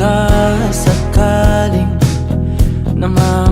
sakasakaling Namamalikmata